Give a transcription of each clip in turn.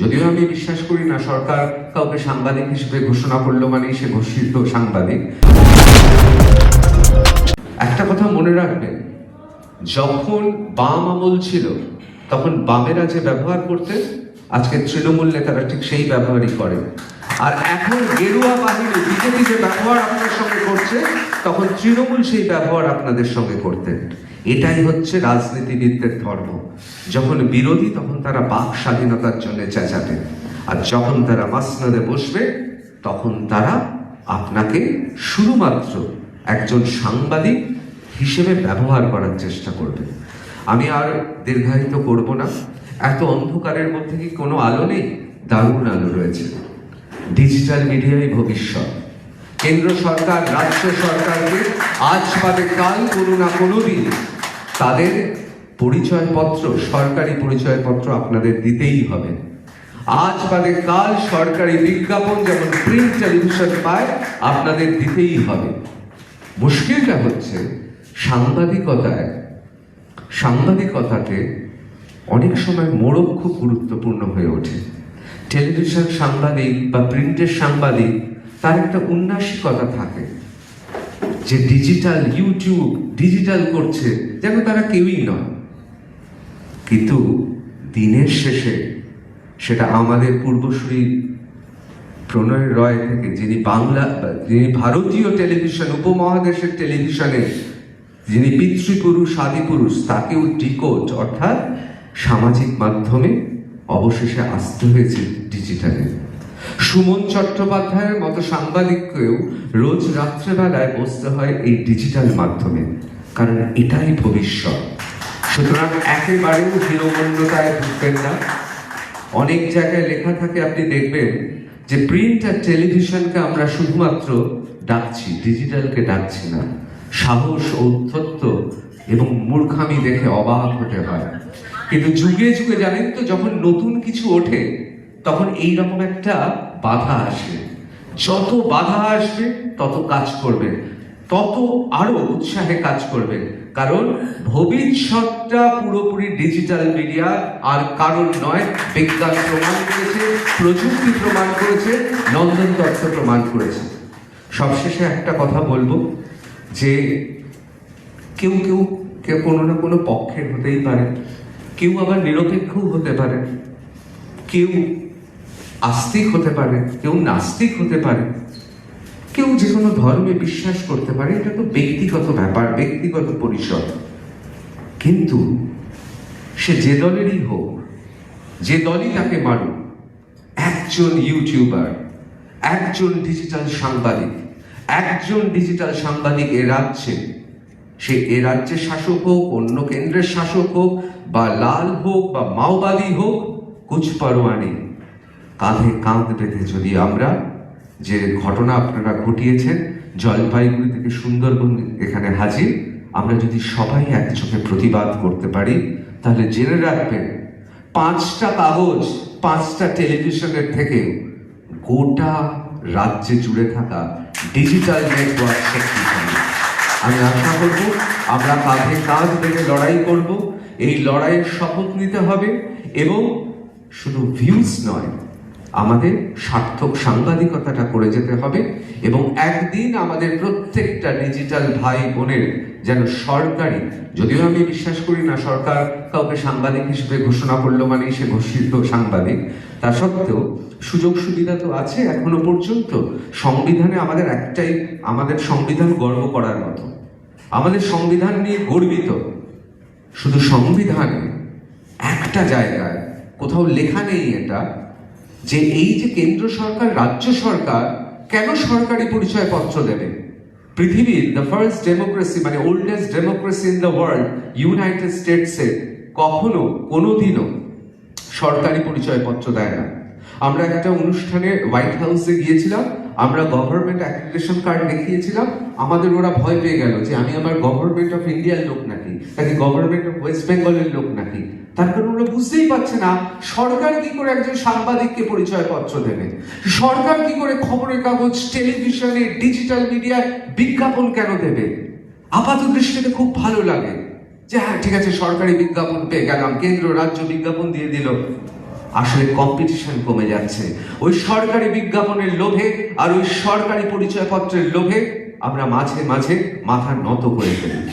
যদিও আমি বিশ্বাস করি না, সরকার কাউকে সাংবাদিক হিসেবে ঘোষণা করল মানেই সে ঘোষিত সাংবাদিক। একটা কথা মনে রাখবেন, যখন বাম আমল ছিল, তখন বামেরা যে ব্যবহার করতে আজকে তৃণমূল নেতারা ঠিক সেই ব্যবহারই করে আর এখন গেরুয়া বাহিনী বিজেপি যে ব্যবহার আপনার সঙ্গে করছে, তখন তৃণমূল সেই ব্যবহার আপনাদের সঙ্গে করতেন এটাই হচ্ছে রাজনীতিবিদদের ধর্ম। যখন বিরোধী, তখন তারা বাক স্বাধীনতার জন্য চেঁচাবে। আর যখন তারা মাসনদে বসবে, তখন তারা আপনাকে শুধুমাত্র একজন সাংবাদিক হিসেবে ব্যবহার করার চেষ্টা করবে। আমি আর দীর্ঘায়িত করব না। এত অন্ধকারের মধ্যে কি কোনো আলো নেই? দারুণ আলো রয়েছে। ডিজিটাল মিডিয়াই ভবিষ্যৎ। কেন্দ্র সরকার, রাজ্য সরকারকে আজ বাদে কাল কোনো না কোনো দিন তাদের পরিচয়পত্র, সরকারি পরিচয়পত্র আপনাদের দিতেই হবে। আজ বাদে কাল সরকারি বিজ্ঞাপন যেমন প্রিন্ট টেলিভিশন পায়, আপনাদের দিতেই হবে। মুশকিলটা হচ্ছে সাংবাদিকতায়, সাংবাদিকতাতে অনেক সময় মোড়ক খুব গুরুত্বপূর্ণ হয়ে ওঠে। টেলিভিশন সাংবাদিক বা প্রিন্টের সাংবাদিক, তার একটা উন্নাসিকতা থাকে যে ডিজিটাল ইউটিউব ডিজিটাল করছে যেন তারা কেউই নয়। কিন্তু দিনের শেষে সেটা আমাদের পূর্বসূরি প্রণয় রয় থেকে, যিনি বাংলা, যিনি ভারতীয় টেলিভিশন, উপমহাদেশের টেলিভিশনে, যিনি পিতৃপুরুষ, আদিপুরুষ, তাকেও ডিকোড, অর্থাৎ সামাজিক মাধ্যমে অবশেষে আসতে হয়েছে ডিজিটালে। সুমন চট্টোপাধ্যায়ের মতো সাংবাদিককেও রোজ রাত্রেবেলায় বসতে হয় এই ডিজিটাল মাধ্যমে, কারণ এটাই ভবিষ্যৎ। সুতরাং একেবারেও হীনমন্যতায় ঢুকবেন না। অনেক জায়গায় লেখা থাকে, আপনি দেখবেন যে প্রিন্ট আর টেলিভিশনকে আমরা শুধুমাত্র ডাকছি ডিজিটালকে ডাকছি না। সাহস, ঔদ্ধত্য এবং মূর্খামি দেখে অবাক হতে হয়। কিন্তু যুগে যুগে জানেন তো, যখন নতুন কিছু ওঠে, তখন এই রকম একটা বাধা আসে। যত বাধা আসবে, তত কাজ করবে। তত আরও উৎসাহে কাজ করবে। কারণ ভবিষ্যৎটা পুরোপুরি ডিজিটাল মিডিয়া আর কারণ নয়, বিজ্ঞান প্রমাণ করেছে, প্রযুক্তি প্রমাণ করেছে, নন্দন তত্ত্ব প্রমাণ করেছে। সবশেষে একটা কথা বলব, যে কেউ কেউ কেউ কোনো না কোনো পক্ষের হতেই পারে। কেউ আবার নিরপেক্ষও হতে পারে। কেউ আস্তিক হতে পারে, কেউ নাস্তিক হতে পারে। কেউ যে কোনো ধর্মে বিশ্বাস করতে পারে, এটা তো ব্যক্তিগত ব্যাপার, ব্যক্তিগত পরিষদ। কিন্তু সে যে দলেরই হোক, যে দলই তাকে মারুক, একজন ইউটিউবার, একজন ডিজিটাল সাংবাদিক, একজন ডিজিটাল সাংবাদিক এ রাজ্যে সে এ রাজ্যের শাসক হোক, অন্য কেন্দ্রের শাসক হোক, বা লাল হোক, বা মাওবাদী হোক কুচ পারোয়া নেই কাঁধে কাঁধ বেঁধে যদি আমরা যে ঘটনা আপনারা ঘটিয়েছেন, জলপাইগুড়ি থেকে সুন্দরবন এখানে হাজির, আমরা যদি সবাই এক চোখে প্রতিবাদ করতে পারি, তাহলে জেনে রাখবেন, পাঁচটা কাগজ, পাঁচটা টেলিভিশনের থেকে গোটা রাজ্যে জুড়ে থাকা ডিজিটাল নেটওয়ার্ক শক্তিশালী। আমি আশা করব আমরা কাঁধে কাঁধ থেকে লড়াই করব। এই লড়াইয়ের শপথ নিতে হবে এবং শুধু ভিউজ নয়, আমাদের সার্থক সাংবাদিকতাটা করে যেতে হবে এবং একদিন আমাদের প্রত্যেকটা ডিজিটাল ভাই বোনের যেন সরকারি, যদিও আমি বিশ্বাস করি না সরকার কাউকে সাংবাদিক হিসেবে ঘোষণা করল মানেই সে ঘোষিত সাংবাদিক। তা সত্ত্বেও সুযোগ সুবিধা তো আছে এখনও পর্যন্ত। সংবিধানে আমাদের একটাই, আমাদের সংবিধান গর্ব করার মতো। আমাদের সংবিধান নিয়ে গর্বিত। শুধু সংবিধানে একটা জায়গায় কোথাও লেখা নেই এটা, যে এই যে কেন্দ্র সরকার, রাজ্য সরকার কেন সরকারি পরিচয়পত্র দেবে? পৃথিবীর দ্য ফার্স্ট ডেমোক্রেসি মানে oldest democracy in the world united স্টেটসে কখনো, কোনোদিনও সরকারি পরিচয়পত্র দেয় না। আমরা একটা অনুষ্ঠানে হোয়াইট হাউসে গিয়েছিলাম আমরা গভর্নমেন্ট অ্যাক্রিডিটেশন কার্ড দেখিয়েছিলাম, আমাদের ওরা ভয় পেয়ে গেল যে আমি আমার গভর্নমেন্ট অফ ইন্ডিয়ার লোক নাকি নাকি গভর্নমেন্ট অফ ওয়েস্ট বেঙ্গলের লোক নাকি? তার কারণ ওরা বুঝতেই পারছে না, সরকার কি করে একজন সাংবাদিককে পরিচয়পত্র দেবে? সরকার কি করে খবরের কাগজ টেলিভিশনে ডিজিটাল মিডিয়ায় বিজ্ঞাপন কেন দেবে? আপাত দৃষ্টিতে খুব ভালো লাগে। যে হ্যাঁ ঠিক আছে, সরকারি বিজ্ঞাপন পেয়ে গেলাম, কেন্দ্র, রাজ্য বিজ্ঞাপন দিয়ে দিল। আসলে কম্পিটিশন কমে যাচ্ছে। ওই সরকারি বিজ্ঞাপনের লোভে আর ওই সরকারি পরিচয়পত্রের লোভে আমরা মাঝে মাঝে মাথা নত করে ফেলি।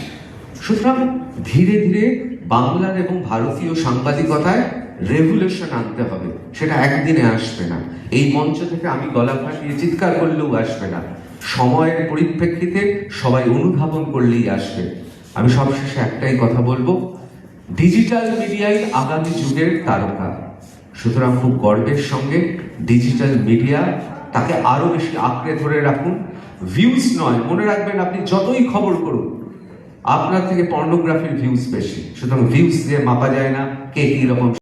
সুতরাং ধীরে ধীরে বাংলার এবং ভারতীয় সাংবাদিকতায় রেগুলেশন আনতে হবে। সেটা একদিনে আসবে না। এই মঞ্চ থেকে আমি গলা ফাটিয়ে চিৎকার করলেও আসবে না। সময়ের পরিপ্রেক্ষিতে সবাই অনুধাবন করলেই আসবে। আমি সবশেষে একটাই কথা বলব ডিজিটাল মিডিয়াই আগামী যুগের তারকা। সুতরাং খুব গর্বের সঙ্গে ডিজিটাল মিডিয়া তাকে আরও বেশি আঁকড়ে ধরে রাখুন। ভিউজ নয়, মনে রাখবেন আপনি যতই খবর করুন, আপনার থেকে পর্নোগ্রাফির ভিউজ বেশি। সুতরাং ভিউজ দিয়ে মাপা যায় না, কে কি রকম